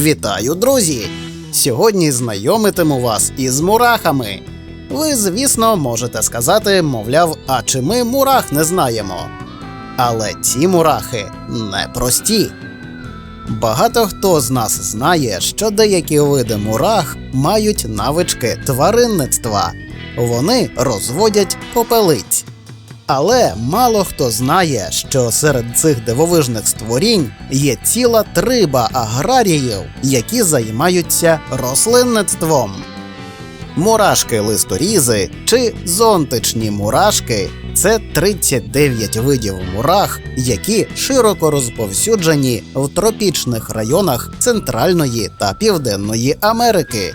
Вітаю, друзі! Сьогодні знайомитиму вас із мурахами. Ви, звісно, можете сказати, мовляв, а чи ми мурах не знаємо. Але ці мурахи непрості. Багато хто з нас знає, що деякі види мурах мають навички тваринництва. Вони розводять попелиць. Але мало хто знає, що серед цих дивовижних створінь є ціла триба аграріїв, які займаються рослинництвом. Мурашки листорізи чи зонтичні мурашки це 39 видів мурах, які широко розповсюджені в тропічних районах Центральної та Південної Америки.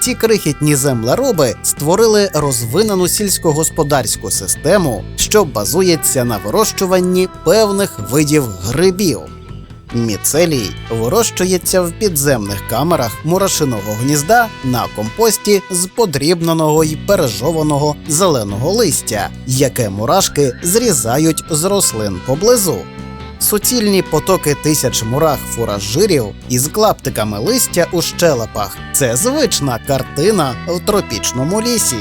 Ці крихітні землероби створили розвинену сільськогосподарську систему, що базується на вирощуванні певних видів грибів. Міцелій вирощується в підземних камерах мурашиного гнізда на компості з подрібненого й пережованого зеленого листя, яке мурашки зрізають з рослин поблизу. Суцільні потоки тисяч мурах фуражирів із клаптиками листя у щелепах це звична картина в тропічному лісі.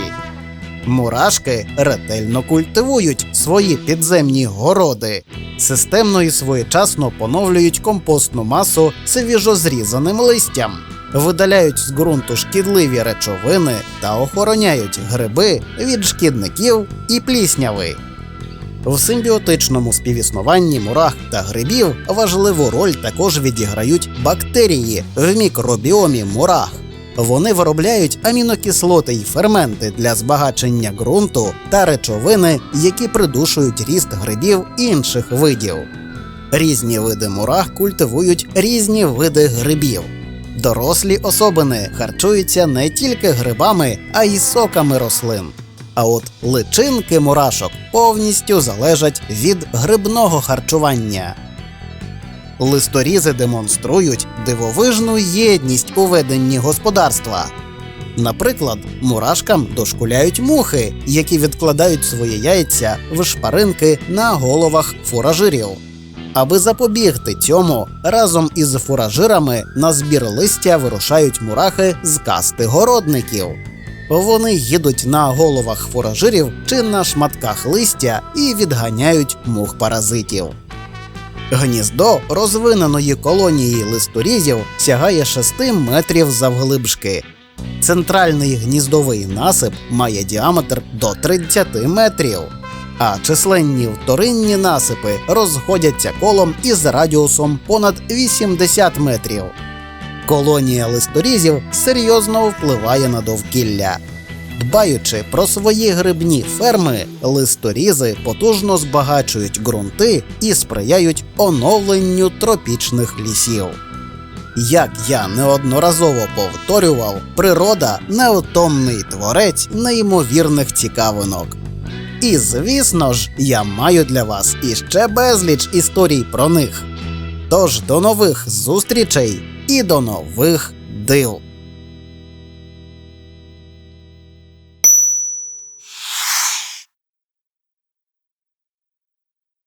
Мурашки ретельно культивують свої підземні городи, системно і своєчасно поновлюють компостну масу свіжозрізаним листям, видаляють з ґрунту шкідливі речовини та охороняють гриби від шкідників і плісняви. В симбіотичному співіснуванні мурах та грибів важливу роль також відіграють бактерії в мікробіомі мурах. Вони виробляють амінокислоти й ферменти для збагачення ґрунту та речовини, які придушують ріст грибів інших видів. Різні види мурах культивують різні види грибів. Дорослі особини харчуються не тільки грибами, а й соками рослин. А от личинки мурашок повністю залежать від грибного харчування. Листорізи демонструють дивовижну єдність у веденні господарства. Наприклад, мурашкам дошкуляють мухи, які відкладають свої яйця в шпаринки на головах фуражирів. Аби запобігти цьому, разом із фуражирами на збір листя вирушають мурахи з касти городників. Вони їдуть на головах фуражирів чи на шматках листя і відганяють мух паразитів. Гніздо розвиненої колонії листорізів сягає 6 метрів завглибшки. Центральний гніздовий насип має діаметр до 30 метрів, а численні вторинні насипи розходяться колом із радіусом понад 80 метрів. Колонія листорізів серйозно впливає на довкілля. Дбаючи про свої грибні ферми, листорізи потужно збагачують ґрунти і сприяють оновленню тропічних лісів. Як я неодноразово повторював, природа неотомний творець неймовірних цікавинок. І звісно ж, я маю для вас іще безліч історій про них. Тож до нових зустрічей і до нових див!